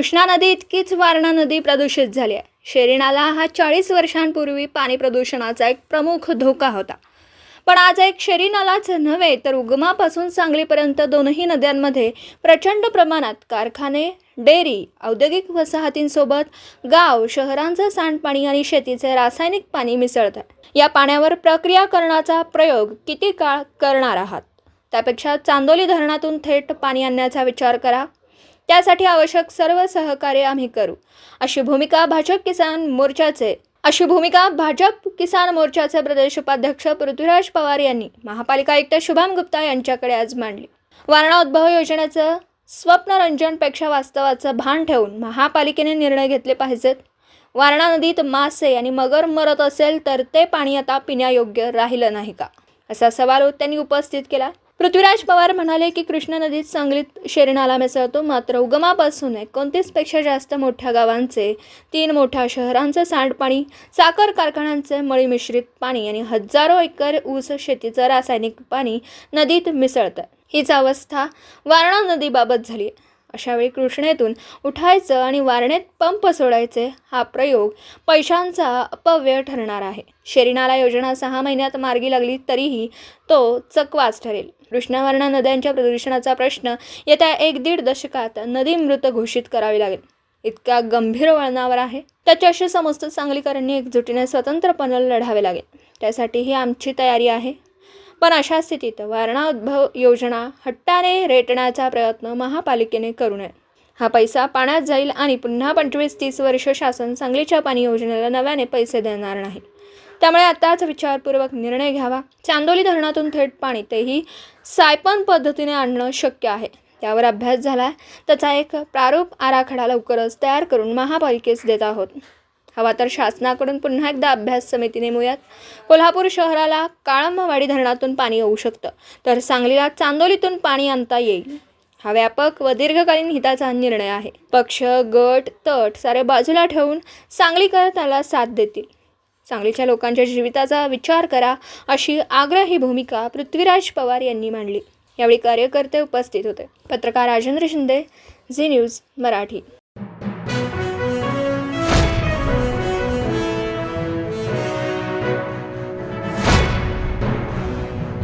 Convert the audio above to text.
कृष्णा नदी इतकीच वारणा नदी प्रदूषित झाली आहे. शेरी नाला हा चाळीस वर्षांपूर्वी पाणी प्रदूषणाचा एक प्रमुख धोका होता. पण आज एक शेरी नालाच नव्हे तर उगमापासून सांगलीपर्यंत दोनही नद्यांमध्ये प्रचंड प्रमाणात कारखाने डेअरी औद्योगिक वसाहतींसोबत गाव शहरांचं सांडपाणी आणि शेतीचे रासायनिक पाणी मिसळत आहे. या पाण्यावर प्रक्रिया करण्याचा प्रयोग किती काळ करणार आहात? त्यापेक्षा चांदोली धरणातून थेट पाणी आणण्याचा विचार करा. त्यासाठी आवश्यक सर्व सहकार्य आम्ही करू. अशी भूमिका भाजप किसान मोर्चाचे अशी भूमिका भाजप किसान मोर्चाचे प्रदेश उपाध्यक्ष पृथ्वीराज पवार यांनी महापालिका आयुक्त शुभम गुप्ता यांच्याकडे आज मांडली. वारणा उद्भव योजनेचं स्वप्नरंजनपेक्षा वास्तवाचं भान ठेवून महापालिकेने निर्णय घेतले पाहिजेत. वारणा नदीत मासे आणि मगर मरत असेल तर ते पाणी आता पिण्यायोग्य राहिलं नाही का? असा सवाल त्यांनी उपस्थित केला. पृथ्वीराज पवार म्हणाले की कृष्णा नदीत सांगलीत शेरीनाला मिसळतो मात्र उगमापासून एकोणतीसपेक्षा जास्त मोठ्या गावांचे तीन मोठ्या शहरांचं सांडपाणी साखर कारखान्यांचे मळी मिश्रित पाणी आणि हजारो एकर ऊस शेतीचं रासायनिक पाणी नदीत मिसळतं हीच अवस्था वारणा नदीबाबत झाली आहे अशावेळी कृष्णेतून उठायचं आणि वारणेत पंप सोडायचे हा प्रयोग पैशांचा अपव्यय ठरणार आहे. शरीनाला योजना सहा महिन्यात मार्गी लागली तरीही तो चकवाच ठरेल. कृष्णावर्णा नद्यांच्या प्रदूषणाचा प्रश्न येत्या एक दीड दशकात नदी मृत घोषित करावी लागेल. इतक्या गंभीर वळणावर आहे. त्याच्याशी समस्त सांगलीकरांनी एकजुटीने स्वतंत्रपणे लढावे लागेल. त्यासाठी ही आमची तयारी आहे. पण अशा स्थितीत वारणा उद्भव योजना हट्टाने रेटण्याचा प्रयत्न महापालिकेने करू नये. हा पैसा पाण्यात जाईल आणि पुन्हा पंचवीस तीस वर्ष शासन सांगलीच्या पाणी योजनेला नव्याने पैसे देणार नाही. त्यामुळे आताच विचारपूर्वक निर्णय घ्यावा. चांदोली धरणातून थेट पाणी तेही सायपन पद्धतीने आणणं शक्य आहे. त्यावर अभ्यास झाला त्याचा एक प्रारूप आराखडा लवकरच तयार करून महापालिकेस देत आहोत. हवा तर शासनाकडून पुन्हा एकदा अभ्यास समिती नेमूयात. कोल्हापूर शहराला काळंबवाडी धरणातून पाणी येऊ शकतं तर सांगलीला चांदोलीतून पाणी आणता येईल. हा व्यापक व दीर्घकालीन हिताचा निर्णय आहे. पक्ष गट तट सारे बाजूला ठेवून सांगलीकर त्याला साथ देतील. सांगलीच्या लोकांच्या जीविताचा विचार करा अशी आग्रही भूमिका पृथ्वीराज पवार यांनी मांडली. यावेळी कार्यकर्ते उपस्थित होते. पत्रकार राजेंद्र शिंदे झी न्यूज मराठी.